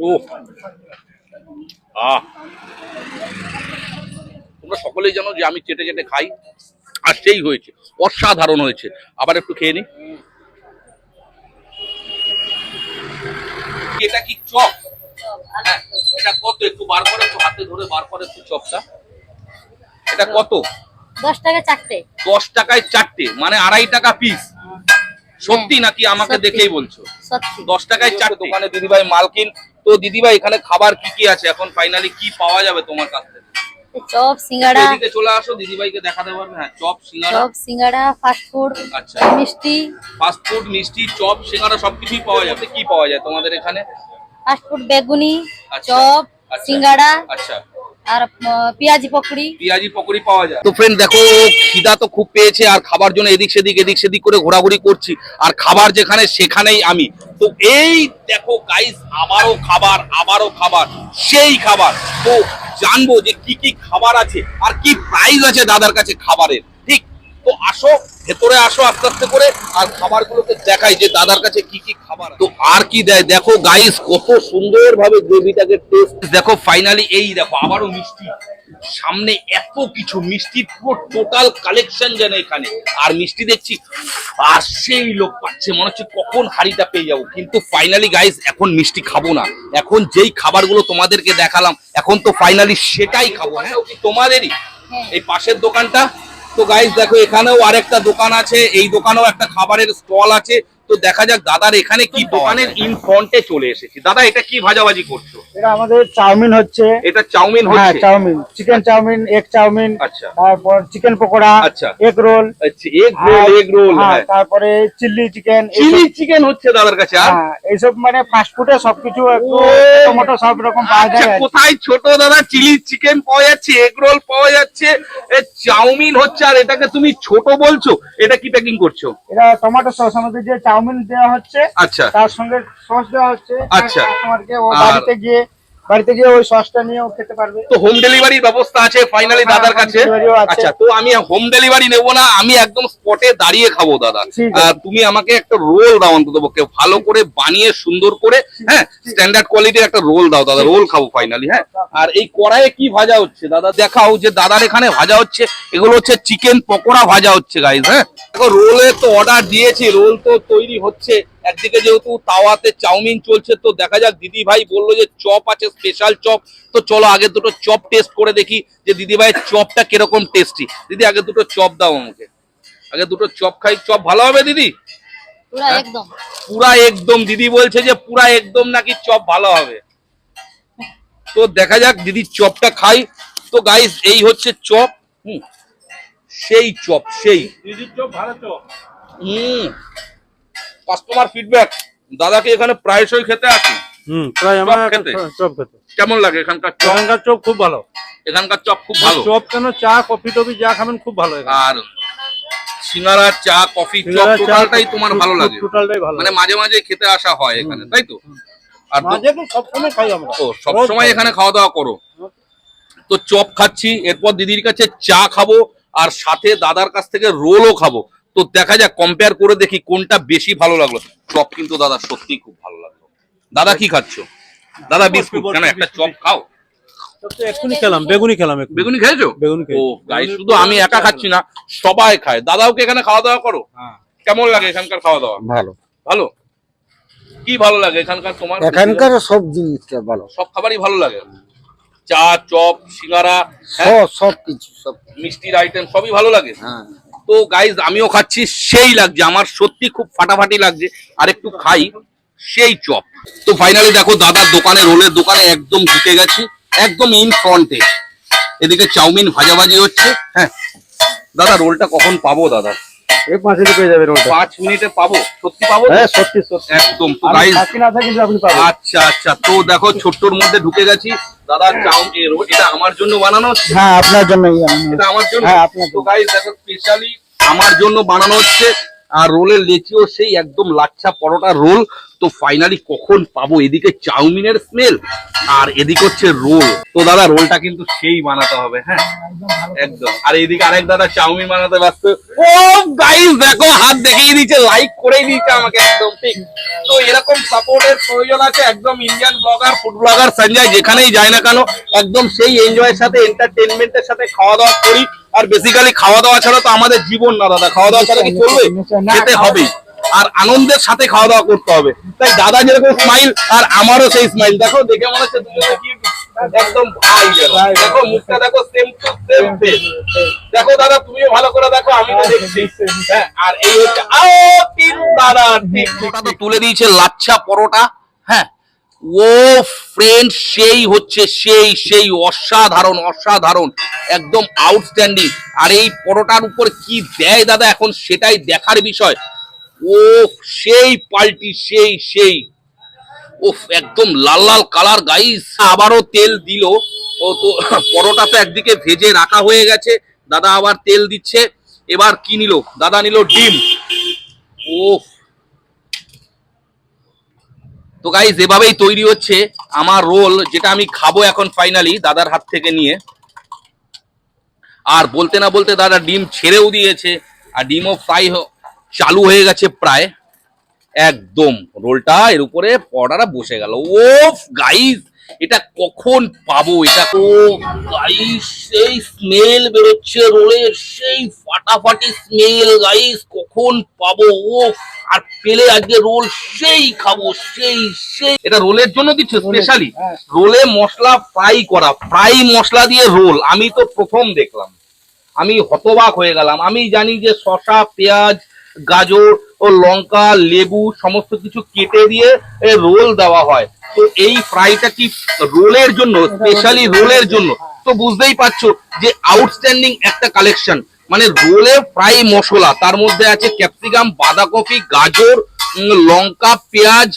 ও। আহ তোমরা সকলেই জানো যে আমি চেটে চেটে খাই আর সেই হয়েছে অসাধারণ হয়েছে। আবার একটু খেয়ে নি। এটা কি চপ? হ্যাঁ, এটা কত? একটু বার করে একটু হাতে ধরে বার করে একটু চপটা। এটা কত? দশ টাকা চারটে। দশ টাকায় চারটে মানে আড়াই টাকা পিস সত্যি নাকি আমাকে। দেখেই বলছো? দশ টাকায় চারটে। দোকানে দিদিভাই মালকিন তো দিদিভাই এখানে খাবার কি কি আছে? এখন ফাইনালি কি পাওয়া যাবে তোমার কাছ থেকে? চপ সিঙ্গাড়া। এদিকে চলে আসো দিদিভাইকে দেখাতে পারবে? হ্যাঁ চপ সিঙ্গারা চপ সিঙ্গাড়া ফাস্ট ফুড আচ্ছা। মিষ্টি। ফাস্ট ফুড মিষ্টি চপ সিঙ্গারা সবকিছুই পাওয়া যাবে। কি পাওয়া যায় তোমাদের এখানে? ফাস্ট ফুড বেগুনি আচ্ছা। চপ। সিঙ্গাড়া আচ্ছা। আর পেঁয়াজি পকড়ি। পেঁয়াজি পকোড়ি পাওয়া যায়। তো ফ্রেন্ড দেখো খিদা তো খুব পেয়েছে আর খাবার জন্য এদিক সেদিক এদিক সেদিক করে ঘোরাঘুরি করছি আর খাবার যেখানে সেখানেই আমি। তো এই দেখো গাইস আবারও খাবার আবারও খাবার সেই খাবার। তো জানব যে কি কি খাবার আছে আর কি প্রাইস আছে দাদার কাছে খাবারের। তো আসো ভেতরে আসো আস্তে আস্তে করে আর খাবারগুলোকে দেখাই যে দাদার কাছে কি কি খাবার তো আর কি দেয়? দেখো গাইস কত সুন্দর ভাবে গ্রেভিটাকে টেস্ট দেখো ফাইনালি এই দেখো আবারও মিষ্টি। সামনে এত কিছু মিষ্টি পুরো টোটাল কালেকশন যেন এখানে। আর মিষ্টি দেখছি আর সেই লোক পাচ্ছে। মনে হচ্ছে কখন হাড়িটা পেয়ে যাব। কিন্তু ফাইনালি গাইস এখন মিষ্টি খাব না। এখন যেই খাবারগুলো তোমাদেরকে দেখালাম এখন তো ফাইনালি সেটাই খাব হ্যাঁ? তোমাদেরই। হ্যাঁ। এই পাশের দোকানটা তো গাইজ দেখো এখানেও আরেকটা দোকান আছে এই দোকানেও একটা খাবারের স্টল আছে। তো দেখা যাক দাদার এখানে কি দোকানের ইন ফ্রন্টে চলে এসেছি। দাদা এটা কি ভাজাভাজি করছ? এটা আমাদের চাউমিন হচ্ছে। এটা চাউমিন হ্যাঁ হচ্ছে? Chow mein. Chicken chow mein egg chow mein আচ্ছা। তারপর চিকেন পকোড়া আচ্ছা। এগ রোল আচ্ছা এগ রোল এগ রোল হ্যাঁ, হ্যাঁ। তারপরে চিলি চিকেন চিলি চিকেন হচ্ছে দাদার কাছে আর? এইসব মানে ফাস্ট ফুডে সবকিছু একটু টমেটো সব রকম পাওয়া আচ্ছা যায়। কোথায় ছোট দাদা? চিলি চিকেন পাওয়া যাচ্ছে এগ রোল পাওয়া যাচ্ছে। এ, চাউমিন হচ্ছে আর এটাকে তুমি ছোট বলছো? এটা কি প্যাকিং করছ? এটা টমেটো সস আমাদের যে চাউমিন দেওয়া হচ্ছে। আচ্ছা। তার সঙ্গে সস দেওয়া হচ্ছে। আচ্ছা। কাস্টমারকে ও বাড়িতে গিয়ে বাড়িতে গিয়ে ওই সসটা নিয়েও খেতে পারবে। তো হোম ডেলিভারির ব্যবস্থা আছে ফাইনালি হ্যাঁ, দাদার কাছে। আচ্ছা তো আমি হোম ডেলিভারি নেব না আমি একদম স্পটে দাঁড়িয়ে খাব দাদা। তুমি আমাকে একটা রোল দাও অন্তত পক্ষে ভালো করে বানিয়ে সুন্দর করে হ্যাঁ স্ট্যান্ডার্ড কোয়ালিটির একটা রোল দাও দাদা রোল খাব ফাইনালি হ্যাঁ। আর এই কড়াইয়ে কি ভাজা হচ্ছে দাদা? দেখাও যে দাদার এখানে ভাজা হচ্ছে এগুলো হচ্ছে চিকেন পকোড়া ভাজা হচ্ছে গাইজ হ্যাঁ। দেখো রোলে তো অর্ডার দিয়েছি রোল তো তৈরি হচ্ছে। একদিকে যেহেতু তাওয়াতে চাউমিন চলছে তো দেখা যাক দিদি ভাই বলল যে চপ আছে স্পেশাল চপ। তো চলো আগে দুটো চপ টেস্ট করে দেখি যে দিদি ভাইয়ের চপটা কীরকম টেস্টি দিদি আগে দুটো চপ দাও আমাকে। আগে দুটো চপ খাই। চপ ভালো হবে দিদি? পুরা হ্যাঁ। একদম। পুরা একদম। দিদি বলছে যে পুরা একদম নাকি চপ ভালো হবে। তো দেখা যাক দিদি চপটা খাই। তো গাইস এই হচ্ছে চপ। হুম সেই চপ সেই। দিদির চপ ভালো চপ। হুম। কাস্টমার ফিডব্যাক দাদা কি এখানে প্রায়শই খেতে আসে। হুম প্রায় আমার খেতে? চপ খেতে। কেমন লাগে এখানকার চপ? এখানকার চপ খুব ভালো। এখানকার চপ খুব ভালো। চপ কেন চা কফি টফি যা খাবেন খুব ভালো আর সিঙ্গারা চা কফি চপ টোটালটাই তোমার ভালো লাগে। টোটালটাই ভালো। মানে মাঝে মাঝে খেতে আসা হয় এখানে তাই তো? আর তো- মাঝে তো সবসময় খাই আমরা। ও সবসময় এখানে খাওয়া দাওয়া করো। তো চপ খাচ্ছি এরপর দিদির কাছে চা খাব আর সাথে দাদার কাছ থেকে রোলও খাব। তো দেখা যাক কম্পেয়ার করে দেখি কোনটা বেশি ভালো লাগল। চপ কিন্তু দাদা সত্যি খুব ভালো লাগল। দাদা কি খাচ্ছ? দাদা বিস্কুট। কেন একটা চপ খাও। এক্ষুনি খেলাম বেগুনি খেলাম বেগুনি খেয়েছো? বেগুনি ও গাই শুধু আমি একা খাচ্ছি না সবাই খায়। দাদাও কি এখানে খাওয়া দাওয়া করো? হ্যাঁ। কেমন লাগে এখানকার খাওয়া দাওয়া ভালো। ভালো? কি ভালো লাগে এখানকার তোমার? এখানকার সব জিনিসটা ভালো। সব খাবারই ভালো লাগে। চা চপ সিঙ্গারা হ্যাঁ, সব সব কিছু সব মিষ্টির আইটেম সবই ভালো লাগে? হ্যাঁ। তো গাইজ আমিও খাচ্ছি, সেই লাগছে, আমার সত্যি খুব ফাটাফাটি লাগছে, আর একটু খাই, সেই চপ। তো ফাইনালি দেখো দাদার দোকানে, রোলের দোকানে একদম ঢুকে গেছি, একদম ইন ফ্রন্টে এদিকে চাউমিন ভাজাভাজি হচ্ছে হ্যাঁ। দাদা, রোলটা কখন পাবো, দাদা? এই পাঁচ মিনিট পেয়ে যাবেন ওটা। পাঁচ মিনিটে পাবো? সত্যি পাবো? হ্যাঁ সত্যি সত্যি। একদম তো আমি থাকি না থাকি আপনি পাবেন। আচ্ছা আচ্ছা। তো দেখো ছোট্টর মধ্যে ঢুকে গেছি। দাদা চাউমিন এর এটা আমার জন্য বানানো হচ্ছে? হ্যাঁ আপনার জন্যই এটা আমার জন্য? হ্যাঁ, আপনার তো গাইস দেখো স্পেশালি আমার জন্য বানানো হচ্ছে। আর রোলের লেচিও সেই একদম লাচ্ছা পরোটা রোল। তো ফাইনালি কখন পাবো? এদিকে চাউমিনের স্মেল আর এদিকে হচ্ছে রোল। তো দাদা, রোলটা কিন্তু সেই বানাতে হবে হ্যাঁ? একদম। আর এইদিকে আরেক দাদা চাউমিন বানাতে ব্যস্ত। ও গাইস দেখো, হাত দেখিয়ে দিচ্ছে লাইক করেই দিচ্ছে আমাকে একদম, ঠিক? তো এরকম সাপোর্টের প্রয়োজন আছে একদম Indian blogger food blogger Sanjay, যেখানেই যায় না কেন, একদম সেই এনজয়ের সাথে এন্টারটেনমেন্টের সাথে খাওয়া দাওয়া করি। আর বেসিক্যালি খাওয়া দাওয়া ছাড়া তো আমাদের জীবন না দাদা। খাওয়া দাওয়া ছাড়া কি চলবে? খেতে হবে আর আনন্দের সাথে খাওয়া দাওয়া করতে হবে। তাই দাদা যেরকম স্মাইল আর আমারও সেই স্মাইল দেখো দেখে মনে হচ্ছে একদম ভাই দেখো। মুখটা দেখো সেম টু সেম ফেস দেখো দাদা তুমিও ভালো করে দেখো আমি তো দেখছি। হ্যাঁ আর এই হচ্ছে আও তিন দাদা ঠিক ওটা তো তুলে দিয়েছে লাচ্ছা পরোটা। হ্যাঁ ও ফ্রেন্ড সেই হচ্ছে, সেই সেই অসাধারণ অসাধারণ, একদম আউটস্ট্যান্ডিং আর এই পরোটার উপর কি দেয় দাদা এখন সেটাই দেখার বিষয়। ও সেই পাল্টি, সেই সেই। ওফ একদম লাল লাল কালার। গাইস, আবারও তেল দিল। ও তো, পরোটা তো একদিকে ভেজে রাখা হয়ে গেছে। দাদা আবার তেল দিচ্ছে। এবার কি নিল? দাদা নিল ডিম। ওফ তো গাইজ এভাবেই তৈরি হচ্ছে আমার রোল যেটা আমি খাব এখন ফাইনালি দাদার হাত থেকে নিয়ে। আর বলতে না বলতে দাদা ডিম ছেড়েও দিয়েছে, আর ডিমও ফ্রাই চালু হয়ে গেছে প্রায়। একদম রোলটা এর উপরে পড়াটা বসে গেল। ও গাইস এটা কখন পাবো? এটা ও গাইস সেই স্মেল বেরোচ্ছে রোলের সেই ফাটাফাটি স্মেল গাইস কখন পাবো? ও আর পেলে আজকে রোল সেই খাব সেই সেই। এটা রোলের জন্য দিচ্ছে স্পেশালি রোলে মশলা ফ্রাই করা ফ্রাই মশলা দিয়ে রোল। আমি তো প্রথম দেখলাম। আমি হতবাক হয়ে গেলাম। আমি জানি যে শসা পেঁয়াজ গাজর ও লঙ্কা, লেবু, সমস্ত কিছু কেটে দিয়ে রোল দেওয়া হয়। তো এই ফ্রাইটা কি রোলের জন্য স্পেশালি রোলের জন্য? তো বুঝতেই পারছ যে আউটস্ট্যান্ডিং একটা কালেকশন মানে রোলে ফ্রাই মশলা, তার মধ্যে আছে ক্যাপসিকাম বাঁধাকপি, গাজর লঙ্কা, পেঁয়াজ,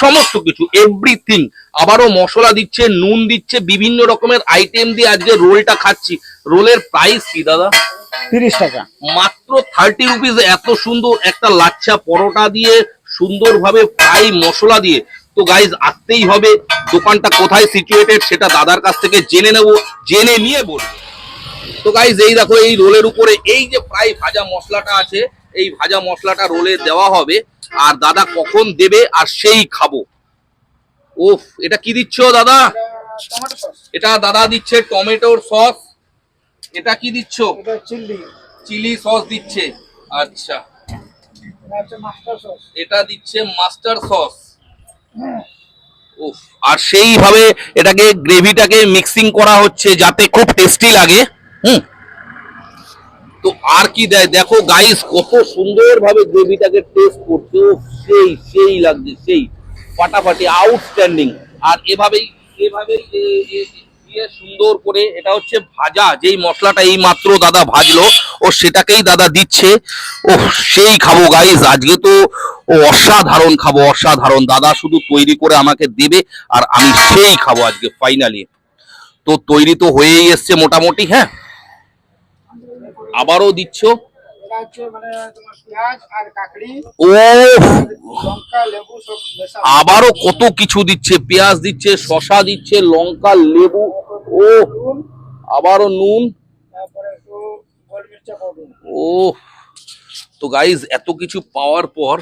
সমস্ত কিছু এভরিথিং আবারও মশলা দিচ্ছে, নুন দিচ্ছে, বিভিন্ন রকমের আইটেম দিয়ে আজকে রোলটা খাচ্ছি। রোলের প্রাইস কি, দাদা? তিরিশ টাকা। মাত্র থার্টি রুপিস এত সুন্দর একটা লাচ্ছা পরোটা দিয়ে সুন্দরভাবে ফ্রাই মশলা দিয়ে। তো গাইজ আসতেই হবে। দোকানটা কোথায় সিচুয়েটেড সেটা দাদার কাছ থেকে জেনে নেব জেনে নিয়ে বলব। তো গাইজ এই দেখো এই রোলের উপরে এই যে ফ্রাই ভাজা মশলাটা আছে এই ভাজা মশলাটা রোলে দেওয়া হবে। আর দাদা কখন দেবে আর সেই খাব। ওফ এটা কি দিচ্ছ দাদা? এটা দাদা দিচ্ছে টমেটোর সস এটা কি দিচ্ছ? চিলি। সস দিচ্ছে। আচ্ছা। এটা দিচ্ছে মাস্টার সস। উফ আর সেইভাবে এটাকে গ্রেভিটাকে মিক্সিং করা হচ্ছে যাতে খুব টেস্টি লাগে। হুম। তো আর কি দেয়? দেখো গাইস কত সুন্দর ভাবে গ্রেভিটাকে টেস্ট করছে। সেই সেই লাগছে সেই। ফাটাফাটি আউটস্ট্যান্ডিং আর এভাবেই এভাবেই দিয়ে সুন্দর করে এটা হচ্ছে ভাজা, যেই মশলাটা এই মাত্র দাদা ভাজলো, ও সেটাকেই দাদা দিচ্ছে। ও সেই খাব গাইস আজকে তো ও অসাধারণ খাব, অসাধারণ। দাদা শুধু তৈরি করে আমাকে দেবে আর আমি সেই খাব আজকে ফাইনালি তো তৈরি তো হয়েই এসছে মোটামুটি হ্যাঁ? আবারও দিচ্ছ। এটা হচ্ছে মানে তোমার পেঁয়াজ আর কাকড়ি ও লঙ্কা লেবু সব মেশা আবারও কত কিছু দিচ্ছে পেঁয়াজ দিচ্ছে শশা দিচ্ছে লঙ্কা লেবু ও আবারও নুন। তারপরে একটু গোলমির্চা পাউডার ও তো গাইজ এত কিছু পাওয়ার পর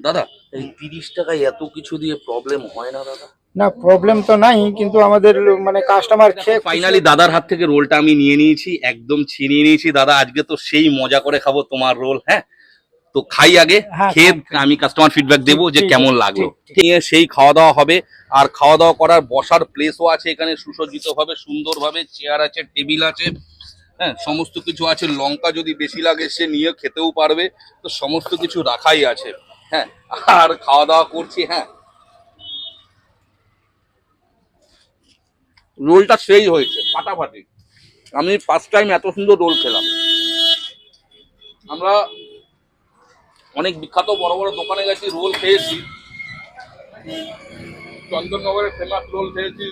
দাদা এই তিরিশ টাকায় এত কিছু দিয়ে প্রবলেম হয় না দাদা? না প্রবলেম তো নাই কিন্তু আমাদের মানে কাস্টমার খেয়ে ফাইনালি দাদার হাত থেকে রোলটা আমি নিয়ে নিয়েছি একদম ছিনিয়ে নিয়েছি। দাদা আজকে তো সেই মজা করে খাব তোমার রোল হ্যাঁ? তো খাই আগে হ্যাঁ, খেয়ে আমি কাস্টমার ফিডব্যাক দেবো যে কেমন লাগল। নিয়ে সেই খাওয়া দাওয়া হবে। আর খাওয়া দাওয়া করার বসার প্লেসও আছে এখানে সুসজ্জিত ভাবে সুন্দরভাবে চেয়ার আছে টেবিল আছে হ্যাঁ? সমস্ত কিছু আছে। লঙ্কা যদি বেশি লাগে সে নিয়ে খেতেও পারবে। তো সমস্ত কিছু রাখাই আছে হ্যাঁ? আর খাওয়া দাওয়া করছি হ্যাঁ? রোলটা সেই হয়েছে, ফাটাফাটি। আমি ফার্স্ট টাইম এত সুন্দর রোল খেলাম। আমরা অনেক বিখ্যাত বড় বড় দোকানে গেছি, রোল খেয়েছি। চন্দননগরের ফেমাস রোল খেয়েছি।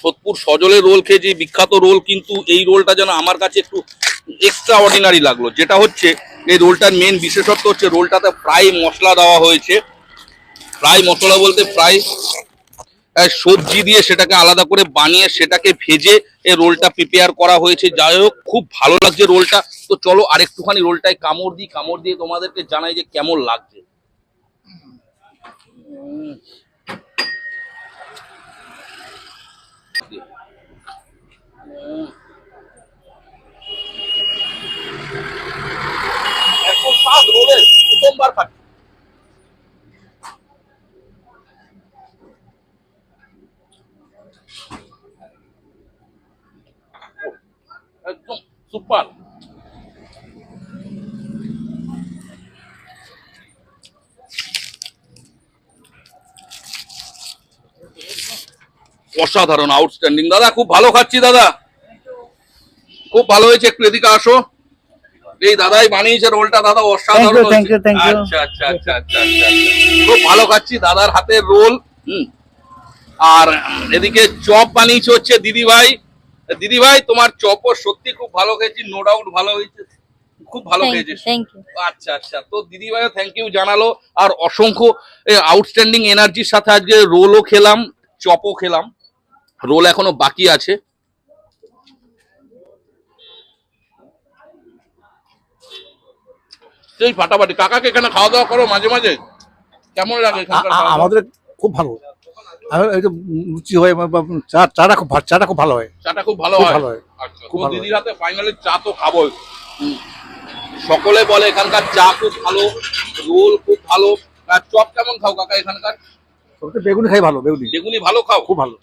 সোদপুর সজলের রোল খেয়েছি, বিখ্যাত রোল, কিন্তু এই রোলটা যেন আমার কাছে একটু এক্সট্রা অর্ডিনারি লাগল। যেটা হচ্ছে, এই রোলটার মেন বিশেষত্ব হচ্ছে রোলটাতে ফ্রাই মশলা দেওয়া হয়েছে। ফ্রাই মশলা বলতে ফ্রাই সবজি দিয়ে সেটাকে আলাদা করে বানিয়ে সেটাকে ভেজে রোলটা প্রিপেয়ার করা হয়েছে। যাই হোক, খুব ভালো লাগছে রোলটা। তো চলো আরেকটুখানি রোলটাই কামড় দিই। কামড় দিয়ে তোমাদেরকে জানাই যে কেমন লাগছে উম। উম। এত স্বাদ রোলের প্রথমবার খাচ্ছি একদম সুপার অসাধারণ আউটস্ট্যান্ডিং দাদা খুব ভালো খাচ্ছি দাদা। খুব ভালো হয়েছে একটু এদিকে আসো। এই দাদাই বানিয়েছে রোলটা দাদা অসাধারণ. আচ্ছা আচ্ছা আচ্ছা আচ্ছা আচ্ছা। খুব ভালো খাচ্ছি দাদার হাতের রোল হুম। আর এদিকে চপ বানিয়েছে হচ্ছে দিদি ভাই দিদি ভাই তোমার চপও সত্যি খুব ভালো খেয়েছি নো ডাউট ভালো হয়েছে। খুব ভালো খেয়েছিস। আচ্ছা আচ্ছা। তো দিদি ভাইও থ্যাংক ইউ জানালো। আর অসংখ্য আউটস্ট্যান্ডিং এনার্জির সাথে আজকে রোলও খেলাম চপও খেলাম। রোল এখনও বাকি আছে। সেই ফাটাফাটি। কাকাকে এখানে খাওয়া দাওয়া করো মাঝে মাঝে। কেমন লাগে? আমাদের খুব ভালো। আর এই যে লুচি হয় বা- বা চা চাটা খুব চাটা খুব ভালো হয়। চাটা খুব ভালো হয়? ভালো হয়। আচ্ছা খুব তো ভালো দিদির হাতে ফাইনালি চা তো খাবোই। সকলে বলে এখানকার চা খুব ভালো রোল খুব ভালো। আর চপ কেমন খাও কাকা এখানকার? সবচেয়ে বেগুনি খাই ভালো বেগুনি। বেগুনি ভালো খাও? খুব ভালো।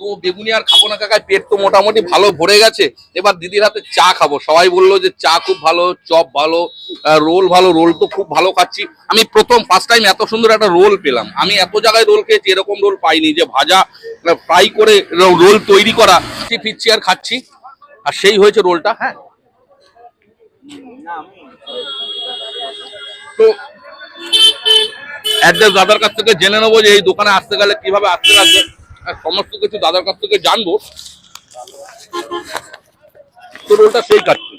তো বেগুনি আর খাব না, কাকা, পেট তো মোটামুটি ভালো ভরে গেছে। এবার দিদির হাতে চা খাব। সবাই বলল যে চা খুব ভালো, চপ ভালো রোল ভালো, রোল তো খুব ভালো খাচ্ছি। আমি প্রথম ফার্স্ট টাইম এত সুন্দর একটা রোল পেলাম। আমি এত জায়গায় রোল খেয়েছি, এরকম রোল পাইনি যে ভাজা ফ্রাই করে রোল তৈরি করা। ফিরছি আর খাচ্ছি। আর সেই হয়েছে রোলটা হ্যাঁ? তো অ্যাড্রেস দাদার কাছ থেকে জেনে নেব যে এই দোকানে আসতে গেলে কীভাবে আসতে লাগবে। সমস্ত কিছু দাদার কাছ থেকে জানব। তো রোলটা সেই কাটছে,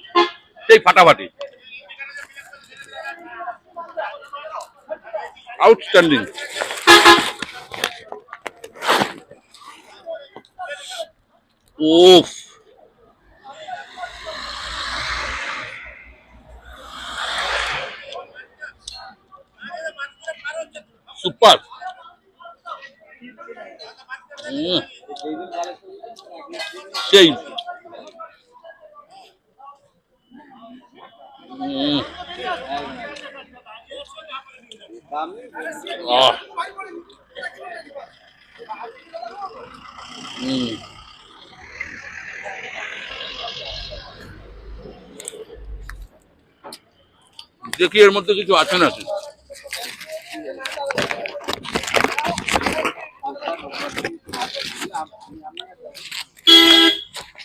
সেই ফাটাফাটি। আউটস্ট্যান্ডিং ওফ সুপার। সেই। উম। দেখি এর মধ্যে কিছু আছে নাকি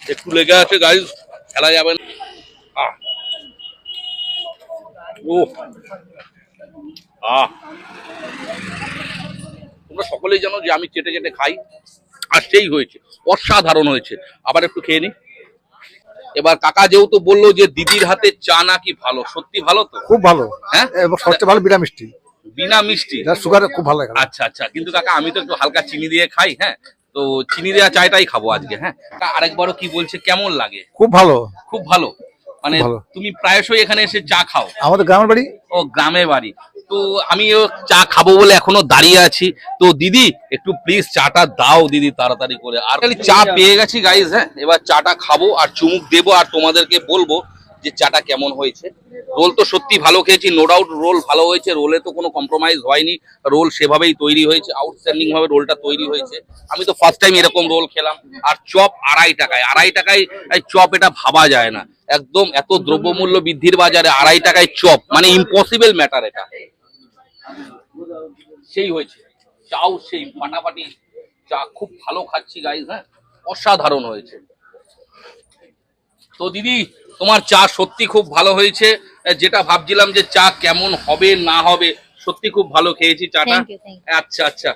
একটু লেগে আছে গাড়ি খেলা যাবে না। ও আহ। তোমরা সকলেই জানো যে আমি চেটে চেটে খাই আর সেই হয়েছে অসাধারণ হয়েছে। আবার একটু খেয়ে নি। এবার কাকা যেহেতু বলল যে দিদির হাতে চা নাকি ভালো সত্যি ভালো তো? খুব ভালো। হ্যাঁ? সবচেয়ে ভালো বিটা মিষ্টি। বিনা মিষ্টি? সুগার খুব ভালো আচ্ছা আচ্ছা। কিন্তু কাকা আমি তো একটু হালকা চিনি দিয়ে খাই হ্যাঁ? তো চিনি দেওয়া চায়টাই খাব আজকে হ্যাঁ? কাকা আরেকবারও কি বলছে কেমন লাগে? খুব ভালো। খুব ভালো? মানে তুমি প্রায়শই এখানে এসে চা খাও? আমাদের গ্রামের বাড়ি? ও গ্রামে বাড়ি। তো আমিও চা খাব বলে এখনও দাঁড়িয়ে আছি। তো দিদি একটু প্লিজ চাটা দাও দিদি তাড়াতাড়ি করে। আর খালি চা পেয়ে গেছি গাইজ হ্যাঁ? এবার চাটা খাব আর চুমুক দেবো আর তোমাদেরকে বলব। যে চাটা কেমন হয়েছে। রোল তো সত্যি ভালো খেয়েছি নো ডাউট রোল ভালো হয়েছে, রোলে তো কোনো কম্প্রোমাইজ হয়নি। রোল সেভাবেই তৈরি হয়েছে আউটস্ট্যান্ডিং ভাবে রোলটা তৈরি হয়েছে। আমি তো ফার্স্ট টাইম এরকম রোল খেলাম, আর চপ আড়াই টাকায় আড়াই টাকায় চপ এটা ভাবা যায় না। একদম এত দ্রব্যমূল্য বৃদ্ধির বাজারে আড়াই টাকায় চপ মানে ইম্পসিবল ম্যাটার এটা। সেই হয়েছে। চাও সেই ফাটাফাটি চা খুব ভালো খাচ্ছি গাইজ হ্যাঁ? অসাধারণ হয়েছে। তো দিদি তোমার চা সত্যি খুব ভালো হয়েছে। যেটা ভাবছিলাম যে চা কেমন হবে না হবে সত্যি খুব ভালো খেয়েছি চাটা। আচ্ছা আচ্ছা।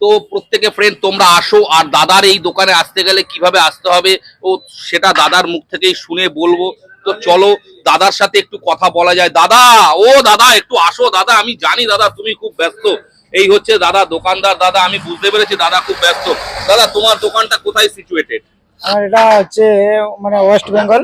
তো প্রত্যেকে ফ্রেন্ড তোমরা আসো আর দাদার এই দোকানে আসতে গেলে কীভাবে আসতে হবে ও সেটা দাদার মুখ থেকেই শুনে বলব। তো চলো দাদার সাথে একটু কথা বলা যায়। দাদা ও দাদা একটু আসো। দাদা আমি জানি দাদা তুমি খুব ব্যস্ত। এই হচ্ছে দাদা দোকানদার। দাদা আমি বুঝতে পেরেছি দাদা খুব ব্যস্ত। দাদা তোমার দোকানটা কোথায় সিচুয়েটেড আর এটা হচ্ছে মানে ওয়েস্ট বেঙ্গল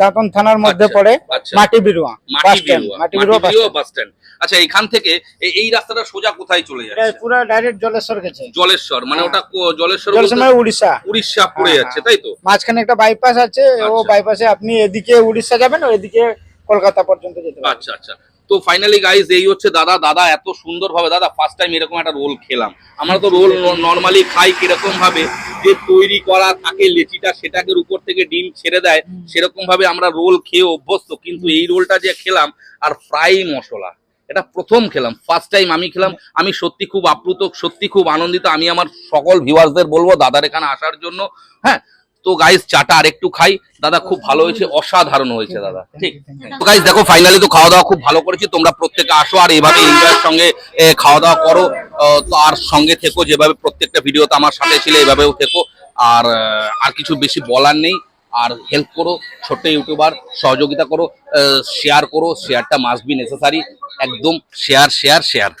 দাঁতন থানার মধ্যে আচ্ছা, পড়ে আচ্ছা। মাটি বিরুয়া মাটি বিরুয়া বাস স্ট্যান্ড। আচ্ছা এখান থেকে এই রাস্তাটা সোজা কোথায় চলে যাচ্ছে? পুরো ডাইরেক্ট জলেশ্বর গেছে। জলেশ্বর মানে ওটা জলেশ্বর মানে উড়িষ্যা। উড়িষ্যা পড়ে হ্যাঁ, যাচ্ছে তাই তো? মাঝখানে একটা বাইপাস আছে ও আচ্ছা। বাইপাসে আপনি এদিকে উড়িষ্যা যাবেন ওইদিকে কলকাতা পর্যন্ত যেতে আচ্ছা আচ্ছা। তো ফাইনালি গাইজ এই হচ্ছে দাদা। দাদা এত সুন্দর ভাবে দাদা ফার্স্ট টাইম এরকম একটা রোল খেলাম। আমরা তো রোল নর্মালি খাই কীরকম ভাবে যে তৈরি করা থাকে লেচিটা, সেটাকে উপর থেকে ডিম ছেড়ে দেয় সেরকম ভাবে আমরা রোল খেয়ে অভ্যস্ত। কিন্তু এই রোলটা যে খেলাম, আর ফ্রাই মশলা, এটা প্রথম খেলাম ফার্স্ট টাইম আমি খেলাম। আমি সত্যি খুব আপ্লুত, সত্যি খুব আনন্দিত। আমি আমার সকল ভিউয়ার্সদের বলব, দাদার এখানে আসার জন্য হ্যাঁ তো গাইস চাটা আরেকটু খাই। দাদা, খুব ভালো হয়েছে, অসাধারণ হয়েছে, দাদা। ঠিক? তো গাইস দেখো ফাইনালি তো খাওয়া দাওয়া খুব ভালো করেছি। তোমরা প্রত্যেকে আসো আর এইভাবে এনজয়ের সঙ্গে খাওয়া দাওয়া করো। তো আর সঙ্গে থেকো, যেভাবে প্রত্যেকটা ভিডিওতে আমার সাথে ছিল এইভাবেও থেকো। আর আর কিছু বেশি বলার নেই। আর হেল্প করো, ছোট্ট ইউটিউবার, সহযোগিতা করো শেয়ার করো। শেয়ারটা মাস্ট বি নেসেসারি একদম শেয়ার শেয়ার শেয়ার